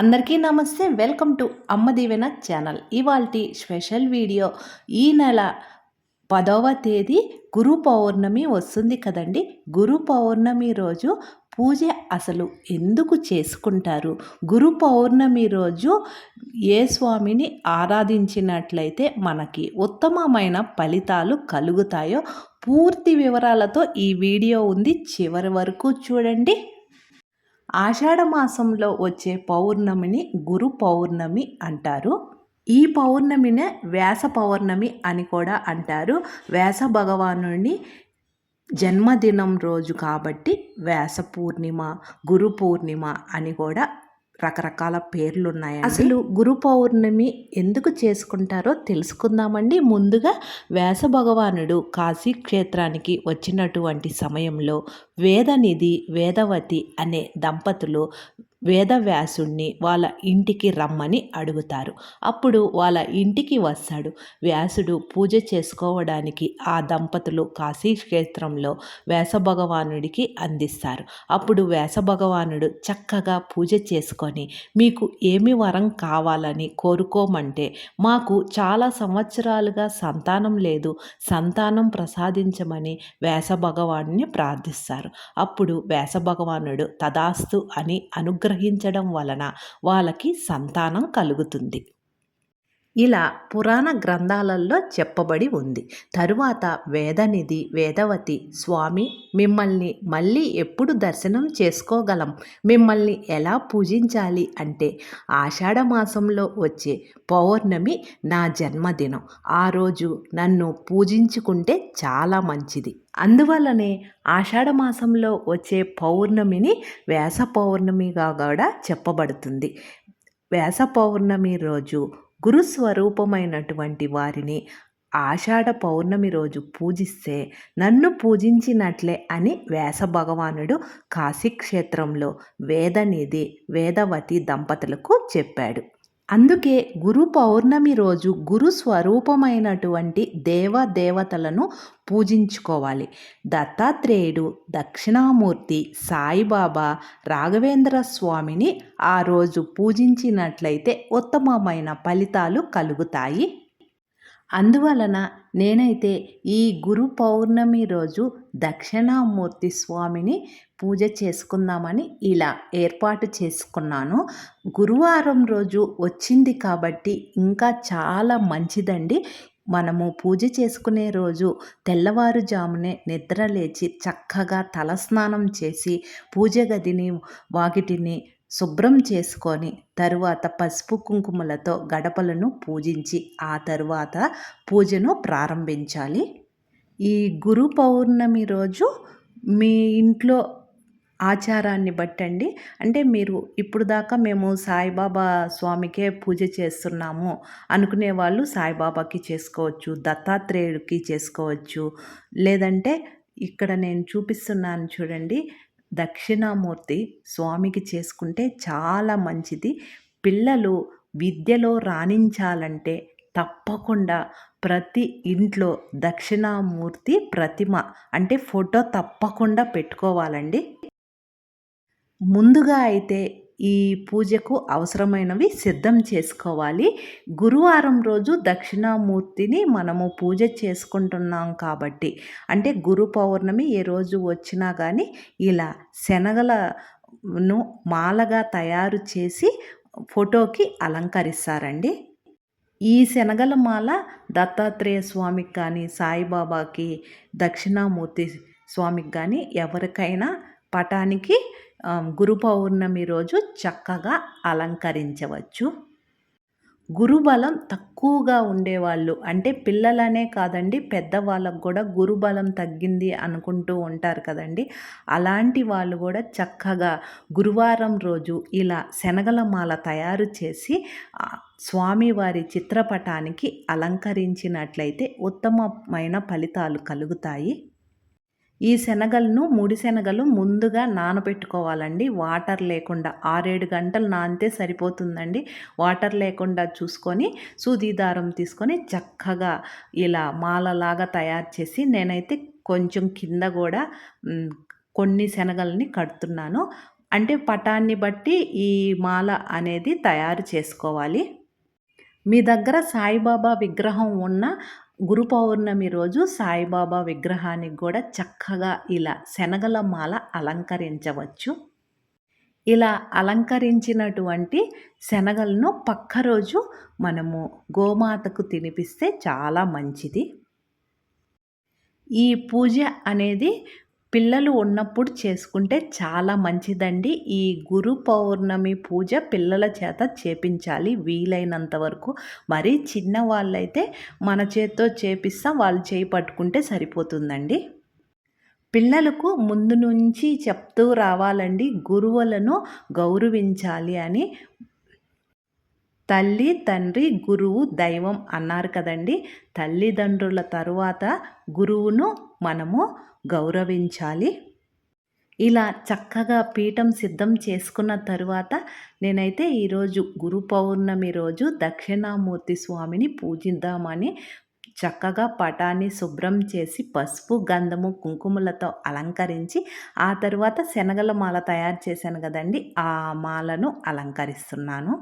అందరికీ నమస్తే. Welcome to Amma Deevena channel. ఇవాల్టి స్పెషల్ వీడియో. ఈ నెల పదవ తేదీ గురు పౌర్ణమి వస్తుంది కదండి. గురు పౌర్ణమి రోజు పూజ అసలు ఎందుకు చేసుకుంటారు? గురు పౌర్ణమి రోజు ఏ స్వామిని ఆరాధించినట్లయితే మనకి ఉత్తమమైన ఫలితాలు కలుగుతాయో పూర్తి వివరాలతో ఈ వీడియో ఉంది. చివరి వరకు చూడండి. ఆషాఢ మాసంలో వచ్చే పౌర్ణమిని గురు పౌర్ణమి అంటారు. ఈ పౌర్ణమినే వ్యాస పౌర్ణమి అని కూడా అంటారు. వ్యాస భగవానుని జన్మదినం రోజు కాబట్టి వ్యాస పూర్ణిమ గురు పూర్ణిమ అని కూడా రకరకాల పేర్లు ఉన్నాయి అసలు గురు పౌర్ణమి ఎందుకు చేసుకుంటారో తెలుసుకుందామండి. ముందుగా వ్యాస భగవానుడు కాశీ క్షేత్రానికి వచ్చినటువంటి సమయంలో వేదనిధి వేదవతి అనే దంపతులు వేదవ్యాసుణ్ణి వాళ్ళ ఇంటికి రమ్మని అడుగుతారు. అప్పుడు వాళ్ళ ఇంటికి వస్తాడు. వ్యాసుడు పూజ చేసుకోవడానికి ఆ దంపతులు కాశీ క్షేత్రంలో భగవానుడికి అందిస్తారు. అప్పుడు వ్యాసభగవానుడు చక్కగా పూజ చేసుకొని మీకు ఏమి వరం కావాలని కోరుకోమంటే మాకు చాలా సంవత్సరాలుగా సంతానం లేదు సంతానం ప్రసాదించమని వ్యాస ప్రార్థిస్తారు. అప్పుడు వ్యాసభగవానుడు తదాస్తు అని అనుగ్రహం అనుగ్రహించడం వలన వాళ్ళకి సంతానం కలుగుతుంది. ఇలా పురాణ గ్రంథాలలో చెప్పబడి ఉంది. తరువాత వేదనిధి వేదవతి స్వామి మిమ్మల్ని మళ్ళీ ఎప్పుడు దర్శనం చేసుకోగలం? మిమ్మల్ని ఎలా పూజించాలి అంటే ఆషాఢ మాసంలో వచ్చే పౌర్ణమి నా జన్మదినం. ఆ రోజు నన్ను పూజించుకుంటే చాలా మంచిది. అందువల్లనే ఆషాఢ మాసంలో వచ్చే పౌర్ణమిని వేస పౌర్ణమిగా కూడా చెప్పబడుతుంది. వేస పౌర్ణమి రోజు గురుస్వరూపమైనటువంటి వారిని ఆషాఢ పౌర్ణమి రోజు పూజిస్తే నన్ను పూజించినట్లే అని వ్యాస భగవానుడు కాశీక్షేత్రంలో వేదనిధి వేదవతి దంపతులకు చెప్పాడు. అందుకే గురు పౌర్ణమి రోజు గురు స్వరూపమైనటువంటి దేవ దేవతలను పూజించుకోవాలి. దత్తాత్రేయుడు దక్షిణామూర్తి సాయిబాబా రాఘవేంద్ర స్వామిని ఆ రోజు పూజించినట్లయితే ఉత్తమమైన ఫలితాలు కలుగుతాయి. అందువలన నేనైతే ఈ గురు పౌర్ణమి రోజు దక్షిణామూర్తి స్వామిని పూజ చేసుకుందామని ఇలా ఏర్పాటు చేసుకున్నాను. గురువారం రోజు వచ్చింది కాబట్టి ఇంకా చాలా మంచిదండి. మనము పూజ చేసుకునే రోజు తెల్లవారుజామునే నిద్ర లేచి చక్కగా తలస్నానం చేసి పూజ గదిని వాకిటిని శుభ్రం చేసుకొని తరువాత పసుపు కుంకుమలతో గడపలను పూజించి ఆ తరువాత పూజను ప్రారంభించాలి. ఈ గురు పౌర్ణమి రోజు మీ ఇంట్లో ఆచారాన్ని బట్టండి. అంటే మీరు ఇప్పుడు దాకా మేము సాయిబాబా స్వామికే పూజ చేస్తున్నాము అనుకునే వాళ్ళు సాయిబాబాకి చేసుకోవచ్చు దత్తాత్రేయుడికి చేసుకోవచ్చు. లేదంటే ఇక్కడ నేను చూపిస్తున్నాను చూడండి దక్షిణామూర్తి స్వామికి చేసుకుంటే చాలా మంచిది. పిల్లలు విద్యలో రాణించాలంటే తప్పకుండా ప్రతి ఇంట్లో దక్షిణామూర్తి ప్రతిమ అంటే ఫోటో తప్పకుండా పెట్టుకోవాలండి. ముందుగా అయితే ఈ పూజకు అవసరమైనవి సిద్ధం చేసుకోవాలి. గురువారం రోజు దక్షిణామూర్తిని మనము పూజ చేసుకుంటున్నాం కాబట్టి. అంటే గురు పౌర్ణమి ఏ రోజు వచ్చినా కానీ ఇలా శనగలను మాలగా తయారు చేసి ఫోటోకి అలంకరిస్తారండి. ఈ శనగల మాల దత్తాత్రేయ స్వామికి కానీ సాయిబాబాకి దక్షిణామూర్తి స్వామికి కానీ ఎవరికైనా పటానికి గురు పౌర్ణమి రోజు చక్కగా అలంకరించవచ్చు. గురుబలం తక్కువగా ఉండేవాళ్ళు. అంటే పిల్లలనే కాదండి పెద్దవాళ్ళకు కూడా గురుబలం తగ్గింది అనుకుంటూ ఉంటారు కదండి. అలాంటి వాళ్ళు కూడా చక్కగా గురువారం రోజు ఇలా శనగల మాల తయారు చేసి స్వామివారి చిత్రపటానికి అలంకరించినట్లయితే ఉత్తమమైన ఫలితాలు కలుగుతాయి. ఈ శనగలను ముడి శనగలు ముందుగా నానబెట్టుకోవాలండి. వాటర్ లేకుండా ఆరేడు గంటలు నానితే సరిపోతుందండి. వాటర్ లేకుండా చూసుకొని సూది దారం తీసుకొని చక్కగా ఇలా మాలలాగా తయారు చేసి నేనైతే కొంచెం కింద కూడా కొన్ని శనగల్ని కడుతున్నాను. అంటే పటాన్ని బట్టి ఈ మాల అనేది తయారు చేసుకోవాలి. మీ దగ్గర సాయిబాబా విగ్రహం ఉన్న గురు పౌర్ణమి రోజు సాయిబాబా విగ్రహానికి కూడా చక్కగా ఇలా శనగల మాల అలంకరించవచ్చు. ఇలా అలంకరించినటువంటి శనగలను పక్క రోజు మనము గోమాతకు తినిపిస్తే చాలా మంచిది. ఈ పూజ అనేది పిల్లలు ఉన్నప్పుడు చేసుకుంటే చాలా మంచిదండి. ఈ గురు పౌర్ణమి పూజ పిల్లల చేత చేపించాలి వీలైనంత వరకు. మరీ చిన్న వాళ్ళైతే మన చేత్తో చేపిస్తాం వాళ్ళు చేయి పట్టుకుంటే సరిపోతుందండి. పిల్లలకు ముందు నుంచి చెప్తూ రావాలండి గురువులను గౌరవించాలి అని. తల్లి తండ్రి గురువు దైవం అన్నారు కదండి. తల్లిదండ్రుల తరువాత గురువును మనము గౌరవించాలి. ఇలా చక్కగా పీఠం సిద్ధం చేసుకున్న తరువాత నేనైతే ఈరోజు గురు పౌర్ణమి రోజు దక్షిణామూర్తి స్వామిని పూజిద్దామని చక్కగా పటాన్ని శుభ్రం చేసి పసుపు గంధము కుంకుమలతో అలంకరించి ఆ తర్వాత శనగల మాల తయారు చేశాను కదండి. ఆ మాలను అలంకరిస్తున్నాను.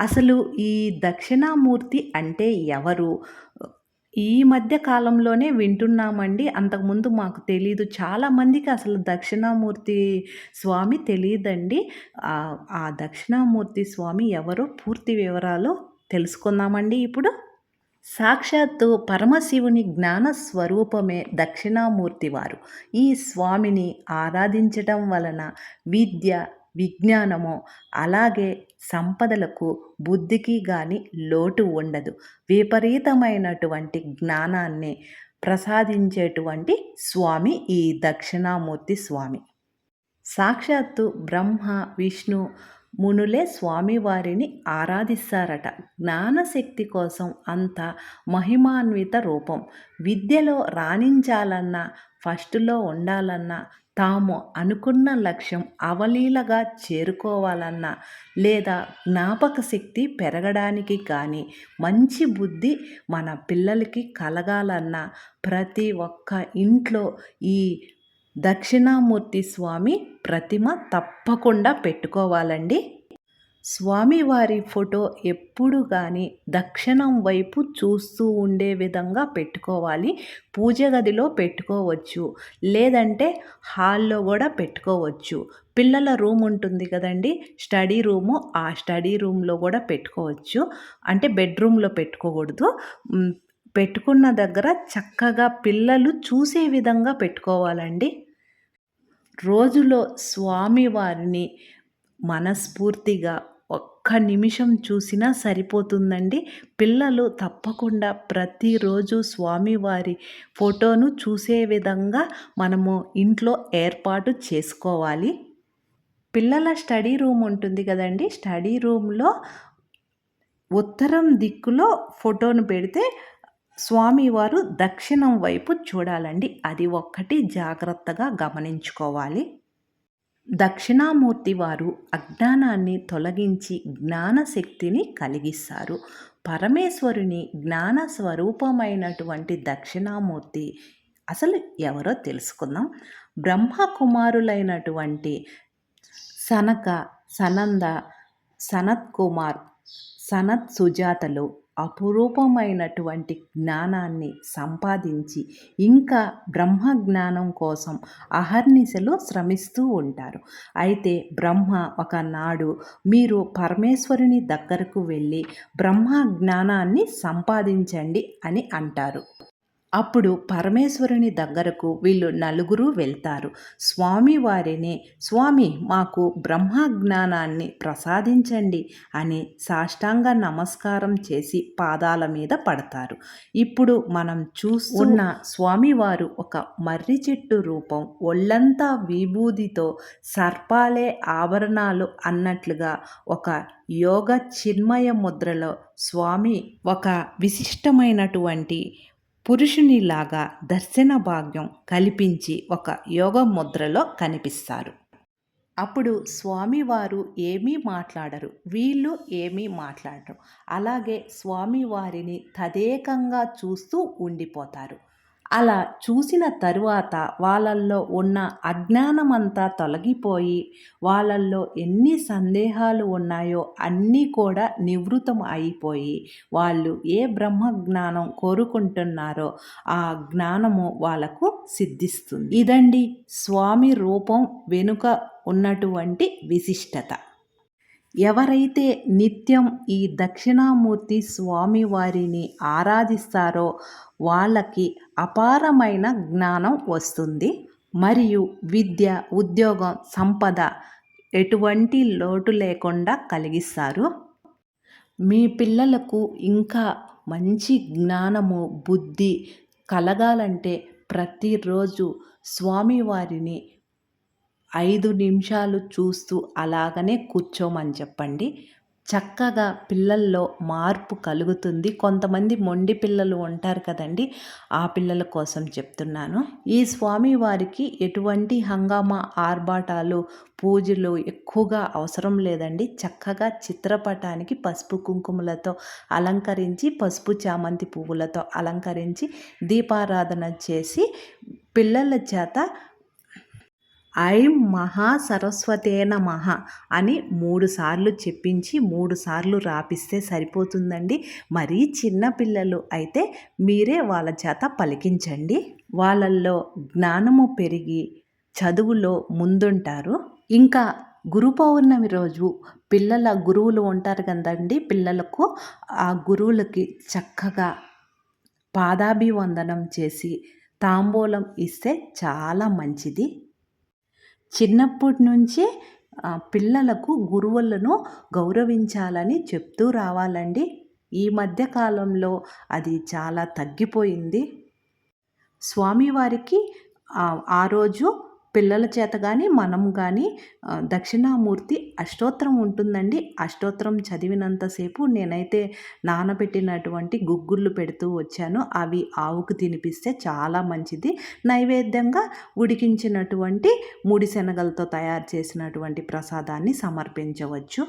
అసలు ఈ దక్షిణామూర్తి అంటే ఎవరు? ఈ మధ్య కాలంలోనే వింటున్నామండి. అంతకుముందు మాకు తెలీదు. చాలామందికి అసలు దక్షిణామూర్తి స్వామి తెలియదండి ఆ దక్షిణామూర్తి స్వామి ఎవరో పూర్తి వివరాలు తెలుసుకుందామండి ఇప్పుడు. సాక్షాత్తు పరమశివుని జ్ఞాన స్వరూపమే దక్షిణామూర్తి వారు. ఈ స్వామిని ఆరాధించటం వలన విద్య విజ్ఞానము అలాగే సంపదలకు బుద్ధికి కానీ లోటు ఉండదు. విపరీతమైనటువంటి జ్ఞానాన్ని ప్రసాదించేటువంటి స్వామి ఈ దక్షిణామూర్తి స్వామి. సాక్షాత్తు బ్రహ్మ విష్ణు మునులే స్వామివారిని ఆరాధిస్తారట. జ్ఞానశక్తి కోసం అంత మహిమాన్విత రూపం. విద్యలో రాణించాలన్నా ఫస్ట్లో ఉండాలన్నా తాము అనుకున్న లక్ష్యం అవలీలగా చేరుకోవాలన్నా లేదా జ్ఞాపక శక్తి పెరగడానికి కానీ మంచి బుద్ధి మన పిల్లలకి కలగాలన్నా ప్రతి ఒక్క ఇంట్లో ఈ దక్షిణామూర్తి స్వామి ప్రతిమ తప్పకుండా పెట్టుకోవాలండి. స్వామివారి ఫోటో ఎప్పుడు కానీ దక్షిణం వైపు చూస్తూ ఉండే విధంగా పెట్టుకోవాలి. పూజ గదిలో పెట్టుకోవచ్చు. లేదంటే హాల్లో కూడా పెట్టుకోవచ్చు. పిల్లల రూమ్ ఉంటుంది కదండి. స్టడీ రూము ఆ స్టడీ రూమ్లో కూడా పెట్టుకోవచ్చు. అంటే బెడ్రూమ్లో పెట్టుకోకూడదు. పెట్టుకున్న దగ్గర చక్కగా పిల్లలు చూసే విధంగా పెట్టుకోవాలండి. రోజులో స్వామివారిని మనస్ఫూర్తిగా ఒక్క నిమిషం చూసినా సరిపోతుందండి. పిల్లలు తప్పకుండా ప్రతిరోజు స్వామివారి ఫోటోను చూసే విధంగా మనము ఇంట్లో ఏర్పాటు చేసుకోవాలి. పిల్లల స్టడీ రూమ్ ఉంటుంది కదండి. స్టడీ రూమ్లో ఉత్తరం దిక్కులో ఫోటోను పెడితే స్వామివారు దక్షిణం వైపు చూడాలండి. అది ఒక్కటి జాగ్రత్తగా గమనించుకోవాలి. దక్షిణామూర్తి వారు అజ్ఞానాన్ని తొలగించి జ్ఞానశక్తిని కలిగిస్తారు. పరమేశ్వరుని జ్ఞాన స్వరూపమైనటువంటి దక్షిణామూర్తి అసలు ఎవరో తెలుసుకుందాం. బ్రహ్మ కుమారులైనటువంటి సనక సనంద సనత్ కుమార్ సనత్ సుజాతలు అపురూపమైనటువంటి జ్ఞానాన్ని సంపాదించి ఇంకా బ్రహ్మ జ్ఞానం కోసం అహర్నిశలు శ్రమిస్తూ ఉంటారు. అయితే బ్రహ్మ ఒకనాడు మీరు పరమేశ్వరుని దగ్గరకు వెళ్ళి బ్రహ్మ జ్ఞానాన్ని సంపాదించండి అని అంటారు. అప్పుడు పరమేశ్వరుని దగ్గరకు వీళ్ళు నలుగురు వెళ్తారు. స్వామి వారిని స్వామి మాకు బ్రహ్మజ్ఞానాన్ని ప్రసాదించండి అని సాష్టాంగ నమస్కారం చేసి పాదాల మీద పడతారు. ఇప్పుడు మనం చూస్తున్న స్వామివారు ఒక మర్రి చెట్టు రూపం ఒళ్ళంతా విభూదితో సర్పాలే ఆభరణాలు అన్నట్లుగా ఒక యోగ చిన్మయ ముద్రలో స్వామి ఒక విశిష్టమైనటువంటి పురుషునిలాగా దర్శన భాగ్యం కల్పించి ఒక యోగ ముద్రలో కనిపిస్తారు. అప్పుడు స్వామివారు ఏమీ మాట్లాడరు. వీళ్ళు ఏమీ మాట్లాడరు. అలాగే స్వామివారిని తదేకంగా చూస్తూ ఉండిపోతారు. అలా చూసిన తరువాత వాళ్ళల్లో ఉన్న అజ్ఞానమంతా తొలగిపోయి వాళ్ళల్లో ఎన్ని సందేహాలు ఉన్నాయో అన్నీ కూడా నివృత్తం అయిపోయి వాళ్ళు ఏ బ్రహ్మ జ్ఞానం కోరుకుంటున్నారో ఆ జ్ఞానము వాళ్ళకు సిద్ధిస్తుంది. ఇదండి స్వామి రూపం వెనుక ఉన్నటువంటి విశిష్టత. ఎవరైతే నిత్యం ఈ దక్షిణామూర్తి స్వామి వారిని ఆరాధిస్తారో వాళ్ళకి అపారమైన జ్ఞానం వస్తుంది. మరియు విద్య ఉద్యోగం సంపద ఎటువంటి లోటు లేకుండా కలిగిస్తారు. మీ పిల్లలకు ఇంకా మంచి జ్ఞానము బుద్ధి కలగాలంటే ప్రతిరోజు స్వామివారిని ఐదు నిమిషాలు చూస్తూ అలాగనే కూర్చోమని చెప్పండి. చక్కగా పిల్లల్లో మార్పు కలుగుతుంది. కొంతమంది మొండి పిల్లలు ఉంటారు కదండి. ఆ పిల్లల కోసం చెప్తున్నాను. ఈ స్వామి వారికి ఎటువంటి హంగామా ఆర్భాటాలు పూజలు ఎక్కువగా అవసరం లేదండి. చక్కగా చిత్రపటానికి పసుపు కుంకుమలతో అలంకరించి పసుపు చామంతి పువ్వులతో అలంకరించి దీపారాధన చేసి పిల్లల చేత ఐం మహా సరస్వతే నమః అని మూడు సార్లు చెప్పించి మూడు సార్లు రాపిస్తే సరిపోతుందండి. మరీ చిన్నపిల్లలు అయితే మీరే వాళ్ళ చేత పలికించండి. వాళ్ళల్లో జ్ఞానము పెరిగి చదువులో ముందుంటారు. ఇంకా గురు పౌర్ణమి రోజు పిల్లల గురువులు ఉంటారు కదండి. పిల్లలకు ఆ గురువులకి చక్కగా పాదాభివందనం చేసి తాంబూలం ఇస్తే చాలా మంచిది. చిన్నప్పటి నుంచే పిల్లలకు గురువులను గౌరవించాలని చెప్తూ రావాలండి. ఈ మధ్య కాలంలో అది చాలా తగ్గిపోయింది. స్వామివారికి ఆ రోజు పిల్లల చేత కానీ మనం కానీ దక్షిణామూర్తి అష్టోత్తరం ఉంటుందండి. అష్టోత్తరం చదివినంతసేపు నేనైతే నానబెట్టినటువంటి గుగ్గుళ్ళు పెడుతూ వచ్చాను. అవి ఆవుకు తినిపిస్తే చాలా మంచిది. నైవేద్యంగా ఉడికించినటువంటి ముడి శనగలతో తయారు చేసినటువంటి ప్రసాదాన్ని సమర్పించవచ్చు.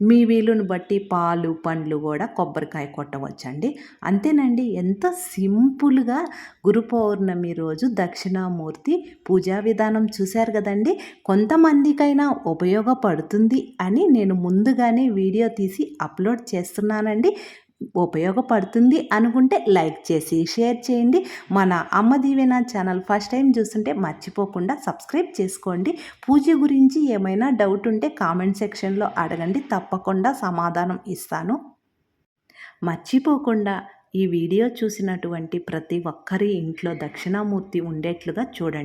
మీ వీలుని బట్టి పాలు పండ్లు కూడా కొబ్బరికాయ కొట్టవచ్చండి. అంతేనండి ఎంత సింపుల్గా గురు పౌర్ణమి రోజు దక్షిణామూర్తి పూజా విధానం చూశారు కదండి. కొంతమందికైనా ఉపయోగపడుతుంది అని నేను ముందుగానే వీడియో తీసి అప్లోడ్ చేస్తున్నానండి. ఉపయోగపడుతుంది అనుకుంటే లైక్ చేసి షేర్ చేయండి. మన అమ్మ దీవెన ఛానల్ ఫస్ట్ టైం చూస్తుంటే మర్చిపోకుండా సబ్స్క్రైబ్ చేసుకోండి. పూజ గురించి ఏమైనా డౌట్ ఉంటే కామెంట్ సెక్షన్లో అడగండి. తప్పకుండా సమాధానం ఇస్తాను. మర్చిపోకుండా ఈ వీడియో చూసినటువంటి ప్రతి ఒక్కరి ఇంట్లో దక్షిణామూర్తి ఉండేట్లుగా చూడండి.